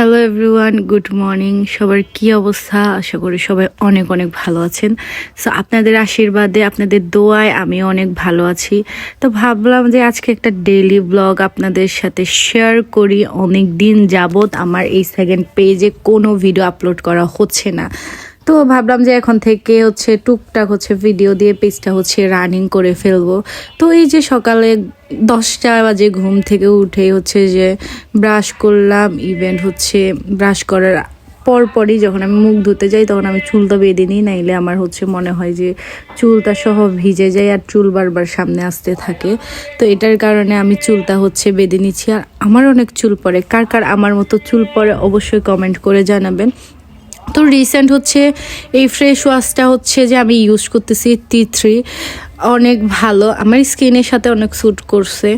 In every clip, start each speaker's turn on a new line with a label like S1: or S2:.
S1: Hello everyone good morning সবার কি অবস্থা? আশা করি সবাই অনেক অনেক ভালো আছেন। সো আপনাদের আশীর্বাদে, আপনাদের দোয়ায় আমি অনেক ভালো আছি। তো ভাবলাম যে আজকে একটা ডেইলি ব্লগ আপনাদের সাথে শেয়ার করি। অনেক দিন যাবত আমার এই সেকেন্ড পেজে কোনো ভিডিও আপলোড করা হচ্ছে না। তো ভাবলাম যে এখন থেকে হচ্ছে টুকটাক হচ্ছে ভিডিও দিয়ে পেজটা হচ্ছে রানিং করে ফেলব। তো এই যে সকালে দশটা বাজে ঘুম থেকে উঠে হচ্ছে যে ব্রাশ করলাম ইভেন্ট হচ্ছে ব্রাশ করার পরপরই যখন আমি মুখ ধুতে যাই তখন আমি চুলটা বেঁধে নিই, নাইলে আমার হচ্ছে মনে হয় যে চুলটা সহ ভিজে যায় আর চুল বারবার সামনে আসতে থাকে। তো এটার কারণে আমি চুলটা হচ্ছে বেঁধে নিচ্ছি। আর আমার অনেক চুল পড়ে। কার কার আমার মতো চুল পড়ে অবশ্যই কমেন্ট করে জানাবেন। তো রিসেন্ট হচ্ছে এই ফ্রেশ ওয়াশটা হচ্ছে যে আমি ইউজ করতেছি টি থ্রি অনেক ভালো। আমার স্কিনের সাথে অনেক স্যুট করছে।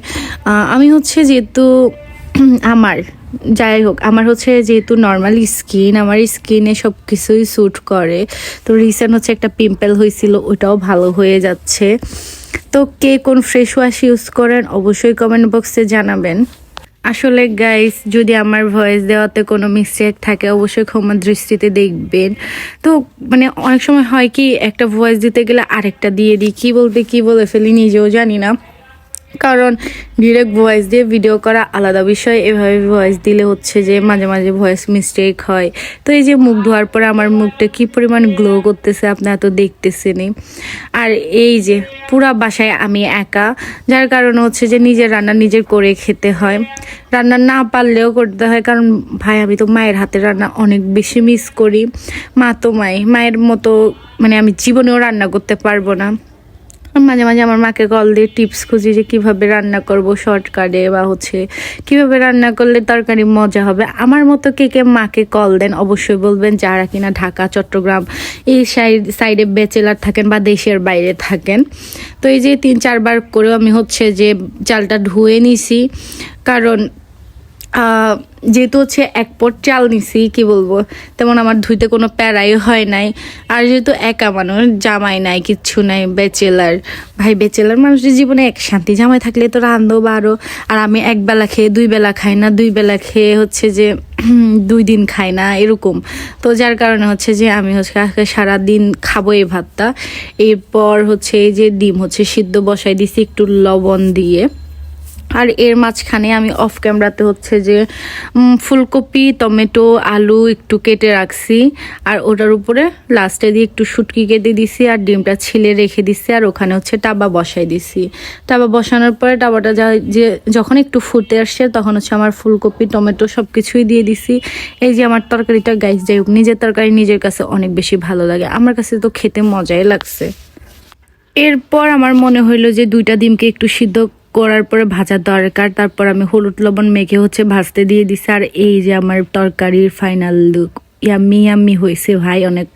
S1: আমি হচ্ছে যেহেতু আমার, যাই হোক, আমার হচ্ছে যেহেতু নর্মাল স্কিন আমার স্কিনে সব কিছুই স্যুট করে। তো রিসেন্ট হচ্ছে একটা পিম্পল হয়েছিল, ওটাও ভালো হয়ে যাচ্ছে। তো কে কোন ফ্রেশ ওয়াশ ইউজ করেন, অবশ্যই কমেন্ট বক্সে জানাবেন। আসলে গাইস যদি আমার ভয়েস দেওয়াতে কোনো মিস্টেক থাকে, অবশ্যই ক্ষমা দৃষ্টিতে দেখবেন। তো মানে অনেক সময় হয় কি, একটা ভয়েস দিতে গেলে আরেকটা দিয়ে দিই। কী বলতে কী বলে ফেলি নিজেও জানি না। কারণ ডিরেক্ট ভয়েস দিয়ে ভিডিও করা আলাদা বিষয়। এভাবে ভয়েস দিলে হচ্ছে যে মাঝে মাঝে ভয়েস মিস্টেক হয়। তো এই যে মুখ ধোয়ার পরে আমার মুখটা কি পরিমাণ গ্লো করতেছে আপনারা তো দেখতেছেনই। আর এই যে পুরা বাসায় আমি একা, যার কারণে হচ্ছে যে নিজের রান্না নিজের করে খেতে হয়। রান্না না পারলেও করতে হয়, কারণ ভাই আমি তো মায়ের হাতের রান্না অনেক বেশি মিস করি। মা তো মাই, মায়ের মতো মানে আমি জীবনেও রান্না করতে পারব না। মাঝে মাঝে আমার মাকে কল দিয়ে টিপস খুঁজি যে কীভাবে রান্না করব শর্টকাটে বা হচ্ছে কীভাবে রান্না করলে তরকারি মজা হবে। আমার মতো কে কে মাকে কল দেন অবশ্যই বলবেন যারা কিনা ঢাকা, চট্টগ্রাম এই সাইড সাইডে ব্যাচেলার থাকেন বা দেশের বাইরে থাকেন। তো এই যে তিন, চারবার করেও আমি হচ্ছে যে চালটা ধুয়ে নিছি। কারণ যেহেতু হচ্ছে এক পট চাল নিছি, কি বলব? তেমন আমার ধুইতে কোনো প্যারাই হয় নাই। আর যেহেতু একা মানুষ, জামাই নাই, কিচ্ছু নাই বেচেলার ভাই বেচেলার মানুষের জীবনে এক শান্তি জামাই থাকলে তো রান্ধো বারো আর আমি এক বেলা খেয়ে দুই বেলা খাই না, দুই বেলা খেয়ে হচ্ছে যে দুই দিন খাই না, এরকম। তো যার কারণে হচ্ছে যে আমি হচ্ছে আজকে সারাদিন খাব এই ভাতটা। এরপর হচ্ছে এই যে ডিম হচ্ছে সিদ্ধ বসাই দিছি একটু লবণ দিয়ে। আর এর মাঝখানে আমি অফ ক্যামেরাতে হচ্ছে যে ফুলকপি, টমেটো, আলু একটু কেটে রাখছি। আর ওটার উপরে লাস্টে দিয়ে একটু শুটকি কেটে দিছি আর ডিমটা ছিলে রেখে দিছি আর ওখানে হচ্ছে টাবা বসাই দিছি। টাবা বসানোর পরে টাবাটা যা- যে, যখন একটু ফুটে আসছে তখন হচ্ছে আমার ফুলকপি, টমেটো সব কিছুই দিয়ে দিছি। এই যে আমার তরকারিটা গাইস যাই হোক, নিজের তরকারি নিজের কাছে অনেক বেশি ভালো লাগে। আমার কাছে তো খেতে মজাই লাগছে। এরপর আমার মনে হইল যে দুইটা ডিমকে একটু সিদ্ধ করার পরে ভাজা দরকার, তারপর আমি হলুদ লবণ মেখে হচ্ছে ভাজতে দিয়ে দিছি। আর এই যে আমার তরকারির ফাইনাল লুক ইয়াম্মি ইয়াম্মি হয়েছে ভাই অনেক।